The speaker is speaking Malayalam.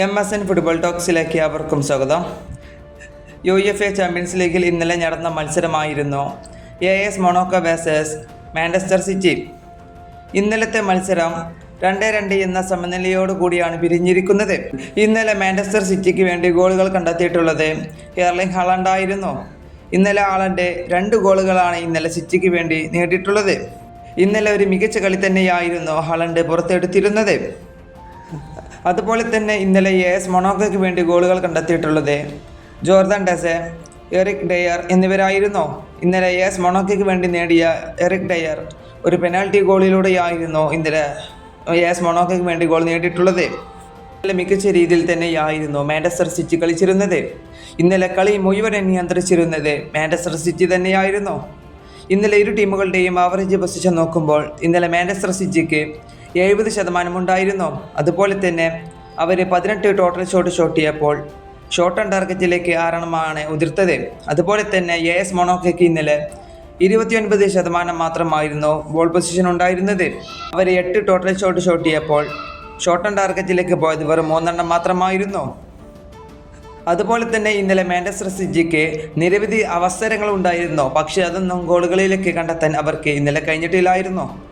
എം എസ് എൻ ഫുട്ബോൾ ടോക്സിലേക്ക് അവർക്കും സ്വാഗതം. യു എഫ് എ ചാമ്പ്യൻസ് ലീഗിൽ ഇന്നലെ നടന്ന മത്സരമായിരുന്നു. A S Monaco versus Manchester City ഇന്നലത്തെ മത്സരം രണ്ട് രണ്ട് എന്ന സമനിലയോട് കൂടിയാണ് പിരിഞ്ഞിരിക്കുന്നത്. ഇന്നലെ മാഞ്ചസ്റ്റർ സിറ്റിക്ക് വേണ്ടി ഗോളുകൾ കണ്ടെത്തിയിട്ടുള്ളത് എർലിംഗ് ഹാളണ്ടായിരുന്നു ഇന്നലെ ആളന്റെ രണ്ട് ഗോളുകളാണ് ഇന്നലെ സിറ്റിക്ക് വേണ്ടി നേടിയിട്ടുള്ളത്. ഇന്നലെ ഒരു മികച്ച കളി തന്നെയായിരുന്നു ഹളണ്ട് പുറത്തെടുത്തിരുന്നത്. അതുപോലെ തന്നെ ഇന്നലെ എ എസ് മൊണോക്കോയ്ക്ക് വേണ്ടി ഗോളുകൾ കണ്ടെത്തിയിട്ടുള്ളത് ജോർദാൻ ഡെസെ എറിക് ഡെയർ എന്നിവരായിരുന്നോ. ഇന്നലെ എ എസ് മൊണോക്കോയ്ക്ക് വേണ്ടി നേടിയ എറിക് ഡെയർ ഒരു പെനാൽറ്റി ഗോളിലൂടെയായിരുന്നു ഇന്നലെ എ എസ് മൊണോക്കോയ്ക്ക് വേണ്ടി ഗോൾ നേടിയിട്ടുള്ളത്. ഇന്നലെ മികച്ച രീതിയിൽ തന്നെയായിരുന്നു മാൻഡസ്റ്റർ സിറ്റി കളിച്ചിരുന്നത്. ഇന്നലെ കളി മുഴുവൻ നിയന്ത്രിച്ചിരുന്നത് മാൻഡസ്റ്റർ സിറ്റി തന്നെയായിരുന്നു. ഇന്നലെ ഇരു ടീമുകളുടെയും ആവറേജ് പൊസിഷൻ നോക്കുമ്പോൾ ഇന്നലെ മാൻഡസ്റ്റർ സിറ്റിക്ക് എഴുപത് ശതമാനം ഉണ്ടായിരുന്നു. അതുപോലെ തന്നെ അവർ പതിനെട്ട് ടോട്ടൽ ഷോട്ട് ഷോട്ടിയപ്പോൾ ഷോട്ട് ഓൺ ടാർഗറ്റിലേക്ക് ആറെണ്ണമാണ് ഉതിർത്തത്. അതുപോലെ തന്നെ എ എസ് മൊണോക്കയ്ക്ക് ഇന്നലെ ഇരുപത്തിയൊൻപത് ശതമാനം മാത്രമായിരുന്നു ബോൾ പൊസിഷൻ ഉണ്ടായിരുന്നത്. അവർ എട്ട് total shot shot shot on ടാർഗറ്റിലേക്ക് പോയത് വെറും മൂന്നെണ്ണം മാത്രമായിരുന്നു. അതുപോലെ തന്നെ ഇന്നലെ മാഞ്ചസ്റ്റർ സിറ്റിക്ക് നിരവധി അവസരങ്ങൾ ഉണ്ടായിരുന്നു. പക്ഷേ അതൊന്നും ഗോളുകളിലേക്ക് കണ്ടെത്താൻ അവർക്ക് ഇന്നലെ കഴിഞ്ഞിട്ടില്ലായിരുന്നു.